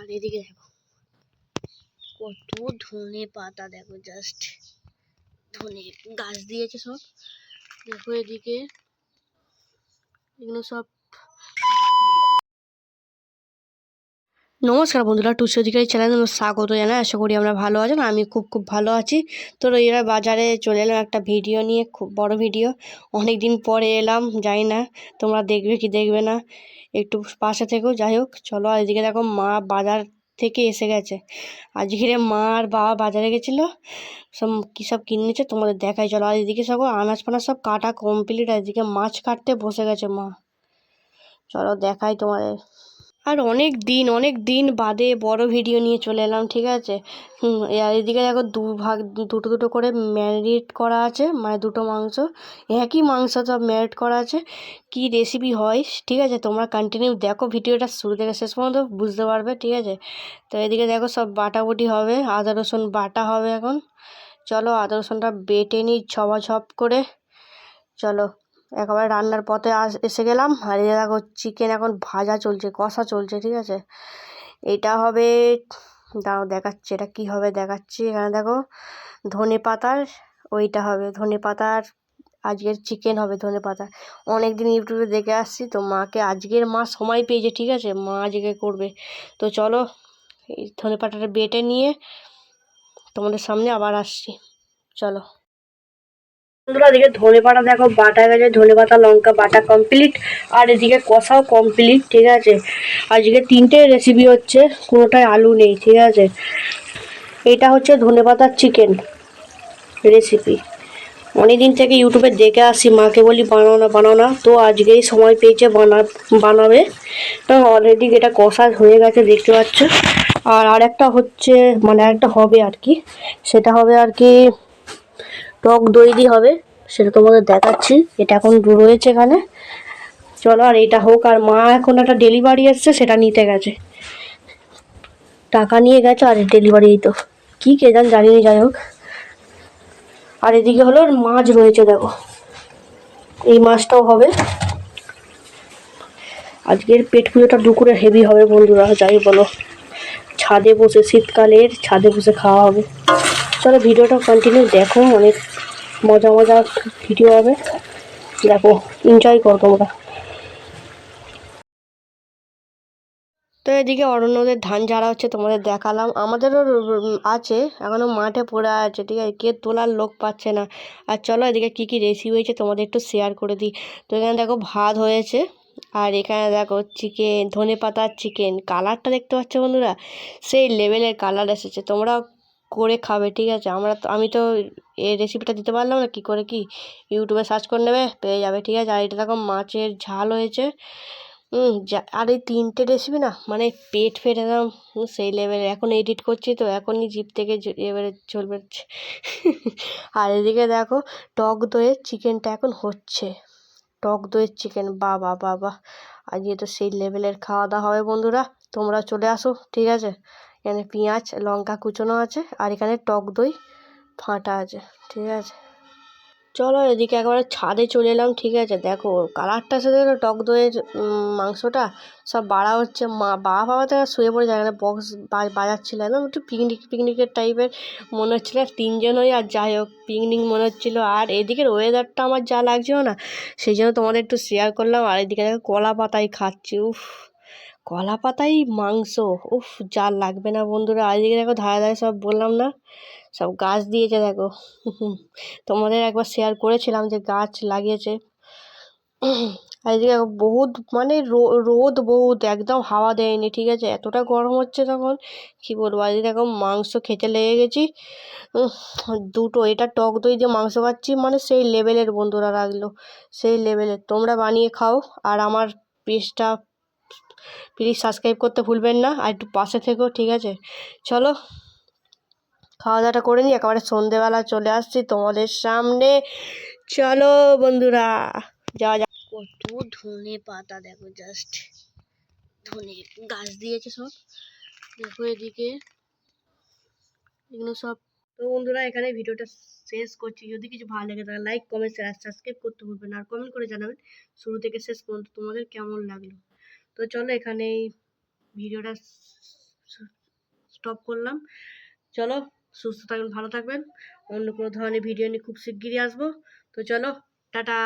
আর এদিকে দেখো। কত ধনে পাতা দেখো জাস্ট ধনে গাছ দিয়েছে সব। দেখো এদিকে, এগুলো সব নমস্কার বন্ধুরা টুসি অধিকারী চ্যানেলে স্বাগত জানাই। আশা করি আমরা ভালো আছেন আমি খুব খুব ভালো আছি। তো এরা বাজারে চলে এলাম একটা ভিডিও নিয়ে, খুব বড় ভিডিও। অনেক দিন পরে এলাম জানি না, তোমরা দেখবে কি দেখবে না, একটু পাশে থেকেও যাই হোক, চলো আর এদিকে দেখো মা বাজার থেকে এসে গেছে। আজকে মা আর বাবা বাজারে গেছিল, সব কী সব কিনেছে তোমাদের দেখাই, চলো আর এদিকে সব আনাজ ফানাজ সব কাটা কমপ্লিট আর এদিকে মাছ কাটতে বসে গেছে মা। চলো দেখাই তোমাদের। আর অনেক দিন অনেক দিন বাদে বড় ভিডিও নিয়ে চলে এলাম, ঠিক আছে? আর এদিকে দেখো দু ভাগ, দুটো দুটো করে ম্যারিনেট করা আছে মানে দুটো মাংস, একই মাংস সব ম্যারিনেট করা আছে। কি রেসিপি হয়, ঠিক আছে? তোমরা কন্টিনিউ দেখো ভিডিওটা শুরু থেকে শেষ পর্যন্ত, বুঝতে পারবে, ঠিক আছে? তো এদিকে দেখো সব বাটাবুটি হবে, আদা, রসুন বাটা হবে এখন। চলো আদা, রসুনটা বেটে নিই ছপ করে। চলো। একেবারে রান্নার পথে আস, এসে গেলাম। আর এই দেখো চিকেন এখন ভাজা চলছে, কষা চলছে, ঠিক আছে? এটা হবে, দাও দেখাচ্ছি এটা কী হবে, দেখাচ্ছি। এখানে দেখো, ধনে পাতার, ওইটা হবে, ধনে পাতার, আজকের চিকেন হবে ধনে পাতা। অনেক দিন ইউটিউবে দেখে আসছি, তো মাকে আজকের মা সময় পেয়েছে, ঠিক আছে? মা আজকে করবে। তো চলো, এই ধনে পাতাটা বেটে নিয়ে তোমাদের সামনে আবার আসছি। চলো। বন্ধুরা এদিকে ধনে পাতা দেখো, বাটা গেছে ধনে পাতা লঙ্কা, বাটা কমপ্লিট আর এদিকে কষাও কমপ্লিট ঠিক আছে? আজকে তিনটে রেসিপি হচ্ছে, কোনোটায় আলু নেই, ঠিক আছে? এটা হচ্ছে ধনে পাতার চিকেন রেসিপি অনেকদিন থেকে ইউটিউবে দেখে আসি, মাকে বলি, বানাও না বানাও না। তো আজকেই সময় পেয়েছে, বানা, বানাবে। তো অলরেডি এটা কষা হয়ে গেছে, দেখতে পাচ্ছ। আর আরেকটা হচ্ছে মানে আরেকটা হবে আর কি। সেটা হবে আর কি টক দই দিয়ে হবে, সেটা তোমাদের দেখাচ্ছি। এটা এখন রয়েছে এখানে। চলো আর এটা হোক, আর মা এখন একটা ডেলিভারি এসছে, সেটা নিতে গেছে। টাকা নিয়ে গেছে, আর ডেলিভারি তো। কী কে জান, জানি যাই হোক। আর এদিকে হলো মাছ রয়েছে, দেখো। এই মাছটাও হবে। আজকের পেট পুজোটা দুপুরে হেভি হবে, বন্ধুরা, যাই বলো। ছাদে বসে, শীতকালের ছাদে বসে খাওয়া হবে। চলো ভিডিওটা কন্টিনিউ দেখো, অনেক মজা মজা ভিডিও হবে। দেখো এনজয় করো তোমরা। তো এদিকে অরণ্যদের ধান ঝাড়া হচ্ছে, তোমাদের দেখালাম। আমাদেরও আছে এখনও মাঠে পড়ে আছে, ঠিক আছে? কে তোলার লোক পাচ্ছে না। আর চলো এদিকে কী কী রেসিপি হয়েছে তোমাদের একটু শেয়ার করে দিই। তো এখানে দেখো ভাত হয়েছে, আর এখানে দেখো চিকেন ধনে পাতার চিকেন কালারটা দেখতে পাচ্ছ বন্ধুরা? সেই লেভেলের কালার এসেছে। তোমরা করে খাবে, ঠিক আছে? আমরা তো, আমি তো এই রেসিপিটা দিতে পারলাম না, কী করে কি? ইউটিউবে সার্চ করে নেবে, পেয়ে যাবে, ঠিক আছে? আর এটা দেখো, মাছের ঝাল হয়েছে। আর এই তিনটে রেসিপি না মানে পেট ফেটে একদম সেই লেভেলে এখন এডিট করছি তো, এখনই জিপ থেকে এবারে চলবে আর এদিকে দেখো, টক দইয়ের চিকেনটা এখন হচ্ছে। টক দইয়ের চিকেন বাবা বাবা। আজকে তো সেই লেভেলের খাওয়া দাওয়া হবে, বন্ধুরা। তোমরা চলে আসো, ঠিক আছে? এখানে পেঁয়াজ, লঙ্কা কুচোনো আছে আর এখানে টক দই ফাঁটা আছে, ঠিক আছে? চলো এদিকে একবারে ছাদে চলে এলাম, ঠিক আছে? দেখো, কালারটা সাথে টক দইয়ের মাংসটা। সব বাড়া হচ্ছে, মা, বাবা বাবা তো শুয়ে পড়ে যায় বক্স বাজাচ্ছিল একদম একটু পিকনিক পিকনিকের টাইপের মনে হচ্ছিল তিনজনই আর যাই হোক পিকনিক মনে হচ্ছিল। আর এদিকের ওয়েদারটা আমার যা লাগছিল না, সেই জন্য তোমাদের একটু শেয়ার করলাম, আর এদিকে দেখো কলা পাতায় খাচ্ছি, উফ। কলা পাতায় মাংস। উফ যা লাগবে না বন্ধুরা। এদিকে দেখো ধারে ধারে সব বললাম না, সব গাছ দিয়েছে দেখো। তোমাদের একবার শেয়ার করেছিলাম যে গাছ লাগিয়েছে। এদিকে বহুত মানে রোদ বহুত, একদম হাওয়া দেয়নি, ঠিক আছে? এতটা গরম হচ্ছে তখন, কী বলব? আজকে দেখো মাংস খেতে লেগে গেছি। দুটো, এটা টক দই দিয়ে মাংস খাচ্ছি মানে সেই লেভেলের বন্ধুরা রাখল সেই লেভেলের তোমরা বানিয়ে খাও, আর আমার পেজটা প্লিজ সাবস্ক্রাইব করতে ভুলবেন না, আর একটু পাশে থেকো ঠিক আছে? চলো খাওয়া দাওয়াটা করে নিই, একেবারে সন্ধেবেলা চলে আসছি তোমাদের সামনে। চলো, বন্ধুরা, যাওয়া যাক। কত ধনে পাতা, দেখো জাস্ট ধনে গাছ দিয়েছে সব। দেখো এদিকে, এগুলো সব। তো বন্ধুরা, এখানে ভিডিওটা শেষ করছি। যদি কিছু ভালো লাগে, তাহলে লাইক কমেন্ট শেয়ার সাবস্ক্রাইব করতে ভুলবেন আর কমেন্ট করে জানাবেন, শুরু থেকে শেষ পর্যন্ত তোমাদের কেমন লাগল। তো চলো এখানেই ভিডিওটা স্টপ করলাম। চলো সুস্থ থাকবেন, ভালো থাকবেন। অন্য কোনো ধরনের ভিডিও নিয়ে খুব শিগগিরই আসব। তো চলো, টাটা!